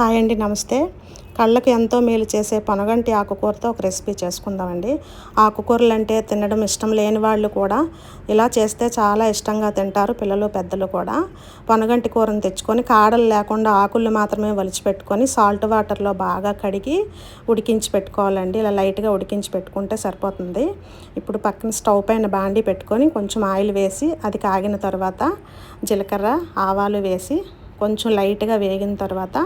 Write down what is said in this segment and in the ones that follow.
Hi అండి నమస్తే. కళ్ళకు ఎంతో మేలు చేసే పొనగంటి ఆకుకూరతో ఒక రెసిపీ చేసుకుందామండి. ఆకుకూరలు అంటే తినడం ఇష్టం లేని వాళ్ళు కూడా ఇలా చేస్తే చాలా ఇష్టంగా తింటారు పిల్లలు పెద్దలు కూడా. పొనగంటి కూరను తెచ్చుకొని కాడలు లేకుండా ఆకులు మాత్రమే వలిచిపెట్టుకొని సాల్ట్ వాటర్లో బాగా కడిగి ఉడికించి పెట్టుకోవాలండి. ఇలా లైట్గా ఉడికించి పెట్టుకుంటే సరిపోతుంది. ఇప్పుడు పక్కన స్టవ్ పైన బాండి పెట్టుకొని కొంచెం ఆయిల్ వేసి అది కాగిన తర్వాత జీలకర్ర ఆవాలు వేసి కొంచెం లైట్గా వేగిన తర్వాత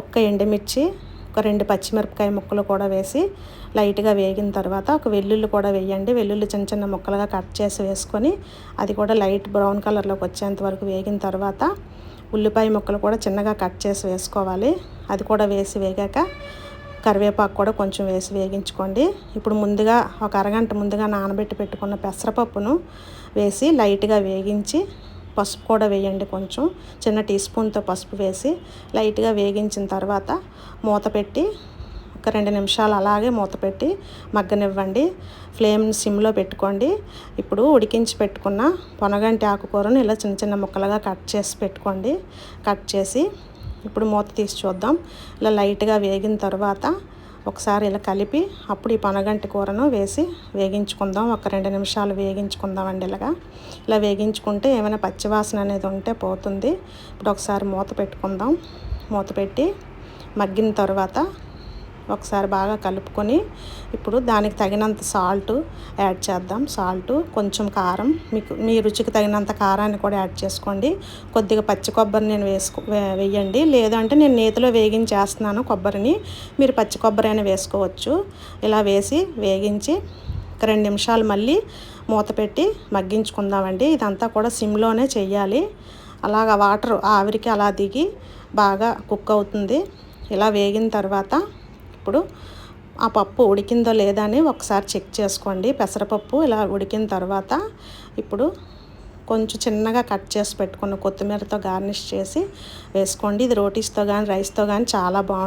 ఒక్క ఎండుమిర్చి ఒక రెండు పచ్చిమిరపకాయ ముక్కలు కూడా వేసి లైట్గా వేగిన తర్వాత ఒక వెల్లుల్లి కూడా వేయండి. వెల్లుల్లి చిన్న చిన్న ముక్కలుగా కట్ చేసి వేసుకొని అది కూడా లైట్ బ్రౌన్ కలర్లోకి వచ్చేంత వరకు వేగిన తర్వాత ఉల్లిపాయ ముక్కలు కూడా చిన్నగా కట్ చేసి వేసుకోవాలి. అది కూడా వేసి వేగాక కరివేపాకు కూడా కొంచెం వేసి వేగించుకోండి. ఇప్పుడు ముందుగా ఒక అరగంట ముందుగా నానబెట్టి పెట్టుకున్న పెసరపప్పును వేసి లైట్గా వేగించి పసుపు కూడా వేయండి కొంచెం. చిన్న టీ స్పూన్తో పసుపు వేసి లైట్గా వేగించిన తర్వాత మూత పెట్టి ఒక రెండు నిమిషాలు అలాగే మూత పెట్టి మగ్గనివ్వండి. ఫ్లేమ్ సిమ్లో పెట్టుకోండి. ఇప్పుడు ఉడికించి పెట్టుకున్న పొనగంటి ఆకుకూరను ఇలా చిన్న చిన్న ముక్కలుగా కట్ చేసి పెట్టుకోండి. కట్ చేసి ఇప్పుడు మూత తీసి చూద్దాం. ఇలా లైట్గా వేగిన తర్వాత ఒకసారి ఇలా కలిపి అప్పుడు ఈ పనగంటి కూరను వేసి వేగించుకుందాం. ఒక రెండు నిమిషాలు వేగించుకుందామండి ఇలాగా. ఇలా వేగించుకుంటే ఏమైనా పచ్చివాసన అనేది ఉంటే పోతుంది. ఇప్పుడు ఒకసారి మూత పెట్టుకుందాం. మూత పెట్టి మగ్గిన తర్వాత ఒకసారి బాగా కలుపుకొని ఇప్పుడు దానికి తగినంత సాల్ట్ యాడ్ చేద్దాం. సాల్ట్ కొంచెం కారం. మీకు మీ రుచికి తగినంత కారాన్ని కూడా యాడ్ చేసుకోండి. కొద్దిగా పచ్చి కొబ్బరి నేను వేసుకో వేయండి. లేదంటే నేను నేతిలో వేగించేస్తున్నాను కొబ్బరిని. మీరు పచ్చి కొబ్బరి అయినా వేసుకోవచ్చు. ఇలా వేసి వేగించి ఒక రెండు నిమిషాలు మళ్ళీ మూత పెట్టి మగ్గించుకుందామండి. ఇదంతా కూడా సిమ్లోనే చేయాలి అలాగ వాటర్ ఆవిరికి అలా దిగి బాగా కుక్ అవుతుంది. ఇలా వేగిన తర్వాత ఇప్పుడు ఆ పప్పు ఉడికిందో లేదా అని ఒకసారి చెక్ చేసుకోండి. పెసరపప్పు ఇలా ఉడికిన తర్వాత ఇప్పుడు కొంచెం చిన్నగా కట్ చేసి పెట్టుకున్న కొత్తిమీరతో గార్నిష్ చేసి వేసుకోండి. ఇది రోటీస్తో కానీ రైస్తో కానీ చాలా బాగుంటుంది